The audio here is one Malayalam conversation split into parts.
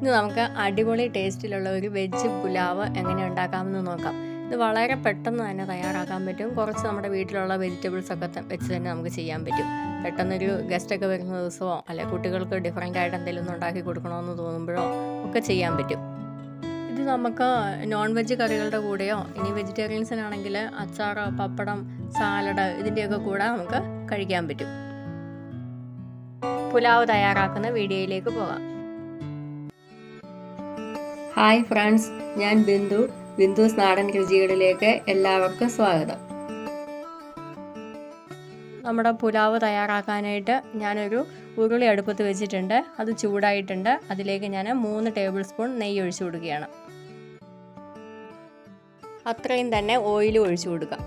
ഇന്ന് നമുക്ക് അടിപൊളി ടേസ്റ്റിലുള്ള ഒരു വെജ് പുലാവ് എങ്ങനെ ഉണ്ടാക്കാമെന്ന് നോക്കാം. ഇത് വളരെ പെട്ടെന്ന് തന്നെ തയ്യാറാക്കാൻ പറ്റും. കുറച്ച് നമ്മുടെ വീട്ടിലുള്ള വെജിറ്റബിൾസ് ഒക്കെ വെച്ച് തന്നെ നമുക്ക് ചെയ്യാൻ പറ്റും. പെട്ടെന്നൊരു ഗസ്റ്റൊക്കെ വരുന്ന ദിവസമോ അല്ലെ കുട്ടികൾക്ക് ഡിഫറെന്റ് ആയിട്ട് എന്തെങ്കിലും ഒന്ന് ഉണ്ടാക്കി കൊടുക്കണമെന്ന് തോന്നുമ്പോഴോ ഒക്കെ ചെയ്യാൻ പറ്റും. ഇത് നമുക്ക് നോൺ വെജ് കറികളുടെ കൂടെയോ ഇനി വെജിറ്റേറിയൻസിനാണെങ്കിൽ അച്ചാറ് പപ്പടം സാലഡ് ഇതിന്റെയൊക്കെ കൂടെ നമുക്ക് കഴിക്കാൻ പറ്റും. പുലാവ് തയ്യാറാക്കുന്ന വീഡിയോയിലേക്ക് പോകാം. ഹായ് ഫ്രണ്ട്സ് ഞാൻ ബിന്ദു ബിന്ദുസ് നാടൻ രുചികളിലേക്ക് എല്ലാവർക്കും സ്വാഗതം. നമ്മുടെ പുലാവ് തയ്യാറാക്കാനായിട്ട് ഞാനൊരു ഉരുളി അടുപ്പത്ത് വെച്ചിട്ടുണ്ട് അത് ചൂടായിട്ടുണ്ട്. അതിലേക്ക് ഞാൻ മൂന്ന് ടേബിൾ സ്പൂൺ നെയ്യ് ഒഴിച്ചു കൊടുക്കുകയാണ്. അത്രയും തന്നെ ഓയിൽ ഒഴിച്ചു കൊടുക്കുക.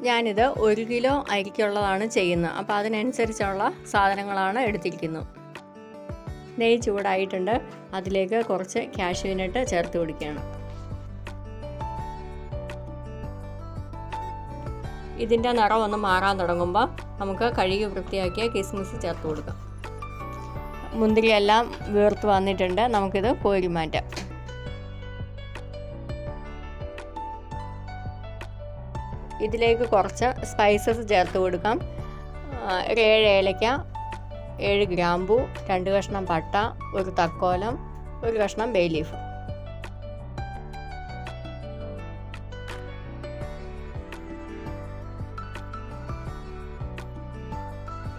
ഞാനിത് ഒരു കിലോ അരിക്കുള്ളതാണ് ചെയ്യുന്നത്. അപ്പോൾ അതിനനുസരിച്ചുള്ള സാധനങ്ങളാണ് എടുത്തിരിക്കുന്നത്. നെയ്യ് ചൂടായിട്ടുണ്ട്. അതിലേക്ക് കുറച്ച് കാഷ്യൂനട്ട് ചേർത്ത് കൊടുക്കുകയാണ് ഇതിന്റെ നിറം ഒന്ന് മാറാൻ തുടങ്ങുമ്പോൾ നമുക്ക് കഴുകി വൃത്തിയാക്കിയ കിസ്മിസ് ചേർത്ത് കൊടുക്കാം. മുന്തിരിയെല്ലാം വീർത്ത് വന്നിട്ടുണ്ട്. നമുക്കിത് കോരി മാറ്റാം. ഇതിലേക്ക് കുറച്ച് സ്പൈസസ് ചേർത്ത് കൊടുക്കാം. ഏഴ് ഏലയ്ക്ക ഏഴ് ഗ്രാമ്പു രണ്ട് കഷ്ണം പട്ട ഒരു തക്കോലം ഒരു കഷ്ണം ബേ ലീഫ്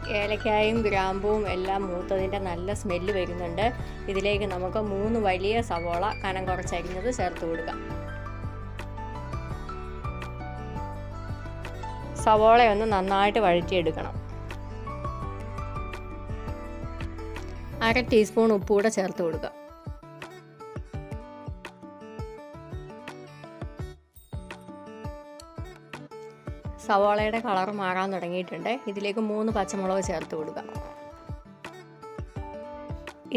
ഏലക്കായും ഗ്രാമ്പുവും എല്ലാം മൂത്തതിന്റെ നല്ല സ്മെല്ല് വരുന്നുണ്ട്. ഇതിലേക്ക് നമുക്ക് മൂന്ന് വലിയ സവോള കനം കുറച്ചരിഞ്ഞത് ചേർത്ത് കൊടുക്കാം. സവോളയൊന്ന് നന്നായിട്ട് വഴറ്റിയെടുക്കണം. അര ടീസ്പൂൺ ഉപ്പ് കൂടെ ചേർത്ത് കൊടുക്കുക. സവാളയുടെ കളർ മാറാൻ തുടങ്ങിയിട്ടുണ്ട്. ഇതിലേക്ക് മൂന്ന് പച്ചമുളക് ചേർത്ത് കൊടുക്കുക.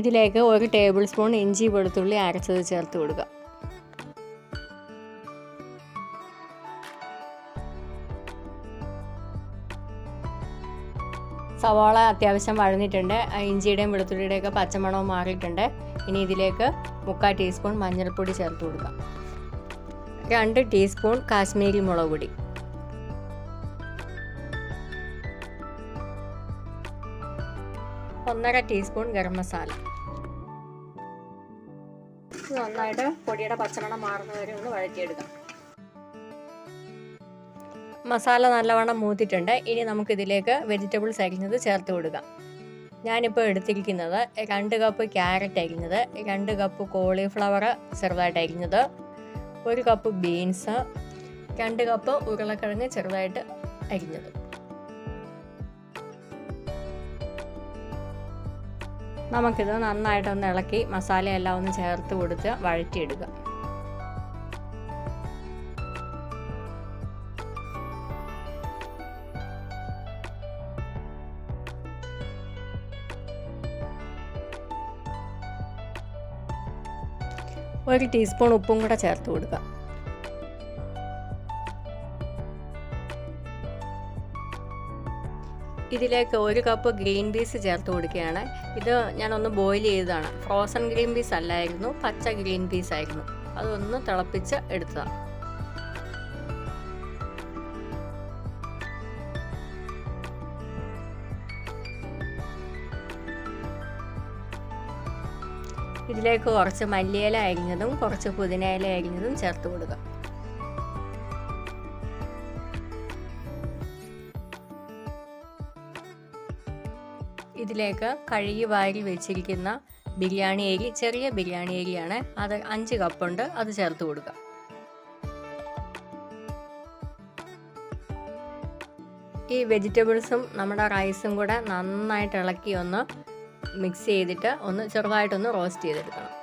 ഇതിലേക്ക് ഒരു ടേബിൾ സ്പൂൺ ഇഞ്ചി വെളുത്തുള്ളി അരച്ചത് ചേർത്ത് കൊടുക്കുക. സവാള അത്യാവശ്യം വഴന്നിട്ടുണ്ട്. ഇഞ്ചിയുടെയും വെളുത്തുള്ളിയുടെയും ഒക്കെ പച്ചമണവും മാറിയിട്ടുണ്ട്. ഇനി ഇതിലേക്ക് മുക്കാൽ ടീസ്പൂൺ മഞ്ഞൾപ്പൊടി ചേർത്ത് കൊടുക്കാം. രണ്ട് ടീസ്പൂൺ കാശ്മീരി മുളക് പൊടി. ഒന്നര ടീസ്പൂൺ ഗരം മസാല. നന്നായിട്ട് പൊടിയുടെ പച്ചമണം മാറുന്നവരെ ഒന്ന് വഴറ്റിയെടുക്കാം. മസാല നല്ലവണ്ണം മൂത്തിട്ടുണ്ട്. ഇനി നമുക്കിതിലേക്ക് വെജിറ്റബിൾസ് അരിഞ്ഞത് ചേർത്ത് കൊടുക്കാം. ഞാനിപ്പോൾ എടുത്തിരിക്കുന്നത് രണ്ട് കപ്പ് ക്യാരറ്റ് അരിഞ്ഞത് രണ്ട് കപ്പ് കോളിഫ്ലവർ ചെറുതായിട്ട് അരിഞ്ഞത് ഒരു കപ്പ് ബീൻസ് രണ്ട് കപ്പ് ഉരുളക്കിഴങ്ങ് ചെറുതായിട്ട് അരിഞ്ഞത് നമുക്കിത് നന്നായിട്ടൊന്ന് ഇളക്കി മസാലയെല്ലാം ഒന്ന് ചേർത്ത് കൊടുത്ത് വഴറ്റിയെടുക്കുക ഒരു ടീസ്പൂൺ ഉപ്പും കൂടെ ചേർത്ത് കൊടുക്കുക. ഇതിലേക്ക് ഒരു കപ്പ് ഗ്രീൻ പീസ് ചേർത്ത് കൊടുക്കുകയാണ്. ഇത് ഞാനൊന്ന് ബോയിൽ ചെയ്തതാണ്. ഫ്രോസൺ ഗ്രീൻ പീസ് അല്ലായിരുന്നു പച്ച ഗ്രീൻ പീസ് ആയിരുന്നു. അതൊന്ന് തിളപ്പിച്ച് എടുത്തതാണ്. ഇതിലേക്ക് കുറച്ച് മല്ലിയില അരിഞ്ഞതും കുറച്ച് പുതിനയില അരിഞ്ഞതും ചേർത്ത് കൊടുക്കുക. ഇതിലേക്ക് കഴുകി വാരി വെച്ചിരിക്കുന്ന ബിരിയാണി അരി ചെറിയ ബിരിയാണി അരിയാണ്. അത് അഞ്ച് കപ്പുണ്ട് അത് ചേർത്ത് കൊടുക്കുക. ഈ വെജിറ്റബിൾസും നമ്മുടെ റൈസും കൂടെ നന്നായിട്ട് ഇളക്കി ഒന്ന് മിക്സ് ചെയ്തിട്ട് ഒന്ന് ചെറുതായിട്ടൊന്ന് റോസ്റ്റ് ചെയ്തെടുക്കണം.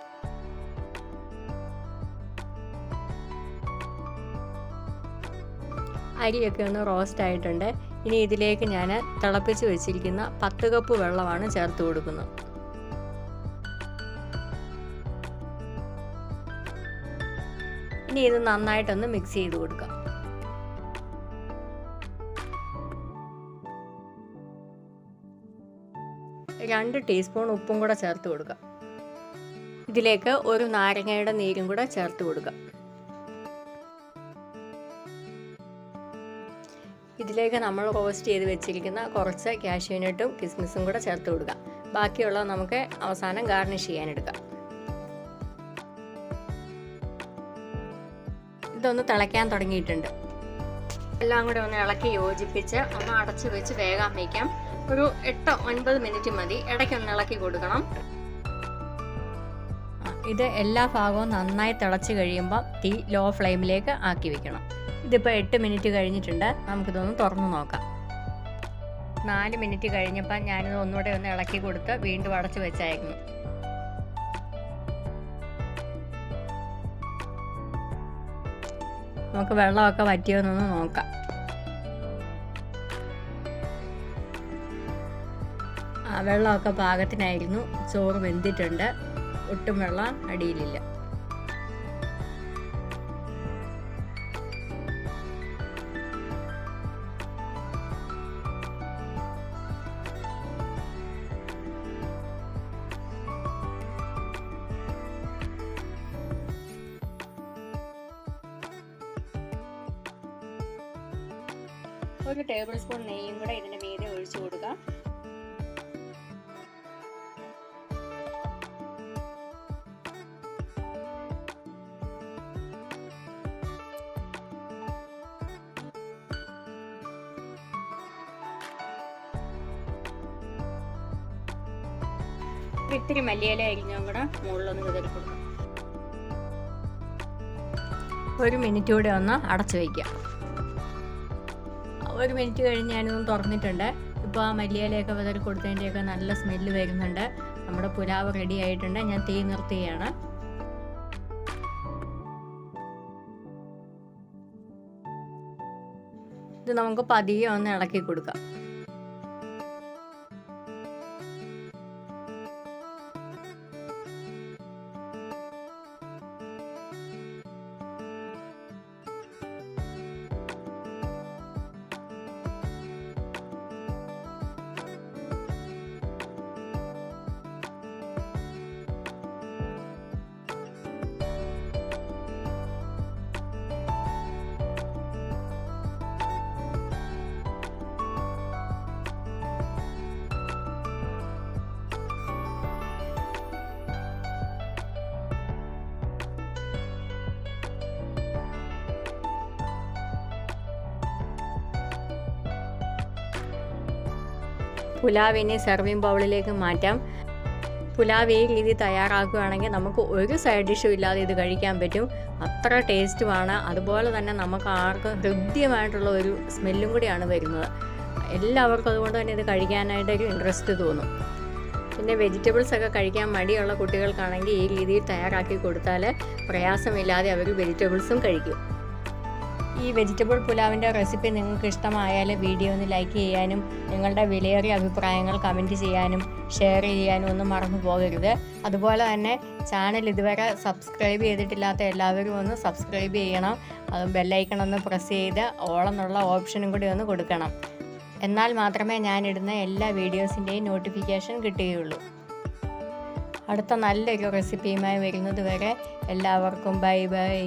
അരിയൊക്കെ ഒന്ന് റോസ്റ്റ് ആയിട്ടുണ്ട്. ഇനി ഇതിലേക്ക് ഞാൻ തിളപ്പിച്ച് വെച്ചിരിക്കുന്ന പത്ത് കപ്പ് വെള്ളമാണ് ചേർത്ത് കൊടുക്കുന്നത്. ഇനി ഇത് നന്നായിട്ടൊന്ന് മിക്സ് ചെയ്ത് കൊടുക്കാം. രണ്ട് ടീസ്പൂൺ ഉപ്പും കൂടെ ചേർത്ത് കൊടുക്കുക. ഇതിലേക്ക് ഒരു നാരങ്ങയുടെ നീരും കൂടെ ചേർത്ത് കൊടുക്കുക. ഇതിലേക്ക് നമ്മൾ റോസ്റ്റ് ചെയ്ത് വെച്ചിരിക്കുന്ന കുറച്ച് കാഷ്യൂനട്ടും കിസ്മിസും കൂടെ ചേർത്ത് കൊടുക്കുക. ബാക്കിയുള്ളത് നമുക്ക് അവസാനം ഗാർണിഷ് ചെയ്യാനെടുക്കാം. ഇതൊന്ന് തിളയ്ക്കാൻ തുടങ്ങിയിട്ടുണ്ട്. എല്ലാം കൂടെ ഒന്ന് ഇളക്കി യോജിപ്പിച്ച് ഒന്ന് അടച്ചു വെച്ച് വേഗം വയ്ക്കാം. ഒരു എട്ടോ ഒൻപത് മിനിറ്റ് മതി. ഇടയ്ക്കൊന്ന് ഇളക്കി കൊടുക്കണം. ഇത് എല്ലാ ഭാഗവും നന്നായി തിളച്ച് കഴിയുമ്പോൾ തീ ലോ ഫ്ലെയിമിലേക്ക് ആക്കി വെക്കണം. ഇതിപ്പോൾ എട്ട് മിനിറ്റ് കഴിഞ്ഞിട്ടുണ്ട്. നമുക്കിതൊന്ന് തുറന്നു നോക്കാം. നാല് മിനിറ്റ് കഴിഞ്ഞപ്പോൾ ഞാനിത് ഒന്നുകൂടെ ഒന്ന് ഇളക്കി കൊടുത്ത് വീണ്ടും അടച്ചു വെച്ചായിരുന്നു നമുക്ക് വെള്ളമൊക്കെ വറ്റിയോന്നൊന്ന് നോക്കാം. വെള്ളമൊക്കെ പാകത്തിനായിരുന്നു. ചോറ് വെന്തിട്ടുണ്ട്. ഒട്ടും വെള്ളം അടിയിലില്ല. ഒരു ടേബിൾ സ്പൂൺ നെയ്യും കൂടെ ഇതിന്റെ മീതെ ഒഴിച്ചു കൊടുക്കുക ഇത്തിരി മല്ലിയില അരിഞ്ഞും കൂടെ മുകളിലൊന്ന് വിതറി കൊടുക്കാം. ഒരു മിനിറ്റ് കൂടെ ഒന്ന് അടച്ചു വയ്ക്കാം ഒരു മിനിറ്റ് കഴിഞ്ഞ് ഞാനൊന്ന് തുറന്നിട്ടുണ്ട്. ഇപ്പോൾ ആ മല്ലിയിലയൊക്കെ വിതറി കൊടുത്തതിന്റെയൊക്കെ നല്ല സ്മെല്ല് വരുന്നുണ്ട്. നമ്മുടെ പുലാവ് റെഡി ആയിട്ടുണ്ട്. ഞാൻ തീ നിർത്തുകയാണ്. ഇത് നമുക്ക് പതിയെ ഒന്ന് ഇളക്കി കൊടുക്കാം. പുലാവിനെ സെർവിങ് ബൗളിലേക്ക് മാറ്റാം. പുലാവ് ഈ രീതി തയ്യാറാക്കുകയാണെങ്കിൽ നമുക്ക് ഒരു സൈഡ് ഡിഷും ഇല്ലാതെ ഇത് കഴിക്കാൻ പറ്റും. അത്ര ടേസ്റ്റുമാണ് അതുപോലെ തന്നെ നമുക്ക് ആർക്കും ഹൃദ്യമായിട്ടുള്ള ഒരു സ്മെല്ലും കൂടിയാണ് വരുന്നത്. എല്ലാവർക്കും അതുകൊണ്ട് തന്നെ ഇത് കഴിക്കാനായിട്ടൊരു ഇൻട്രസ്റ്റ് തോന്നും. പിന്നെ വെജിറ്റബിൾസ് ഒക്കെ കഴിക്കാൻ മടിയുള്ള കുട്ടികൾക്കാണെങ്കിൽ ഈ രീതിയിൽ തയ്യാറാക്കി കൊടുത്താൽ പ്രയാസമില്ലാതെ അവർ വെജിറ്റബിൾസും കഴിക്കും. ഈ വെജിറ്റബിൾ പുലാവിന്റെ റെസിപ്പി നിങ്ങൾക്ക് ഇഷ്ടമായാൽ വീഡിയോ ഒന്ന് ലൈക്ക് ചെയ്യാനും നിങ്ങളുടെ വിലയേറിയ അഭിപ്രായങ്ങൾ കമന്റ് ചെയ്യാനും ഷെയർ ചെയ്യാനും ഒന്നും മറന്നു പോകരുത്. അതുപോലെ തന്നെ ചാനൽ ഇതുവരെ സബ്സ്ക്രൈബ് ചെയ്തിട്ടില്ലാത്ത എല്ലാവരും ഒന്ന് സബ്സ്ക്രൈബ് ചെയ്യണം. അത് ബെല്ലൈക്കൺ ഒന്ന് പ്രസ് ചെയ്ത് ഓളെന്നുള്ള ഓപ്ഷനും കൂടി ഒന്ന് കൊടുക്കണം. എന്നാൽ മാത്രമേ ഞാനിടുന്ന എല്ലാ വീഡിയോസിന്റെയും നോട്ടിഫിക്കേഷൻ കിട്ടുകയുള്ളൂ. അടുത്ത നല്ലൊരു റെസിപ്പിയുമായി വരുന്നത് വരെ എല്ലാവർക്കും ബൈ ബൈ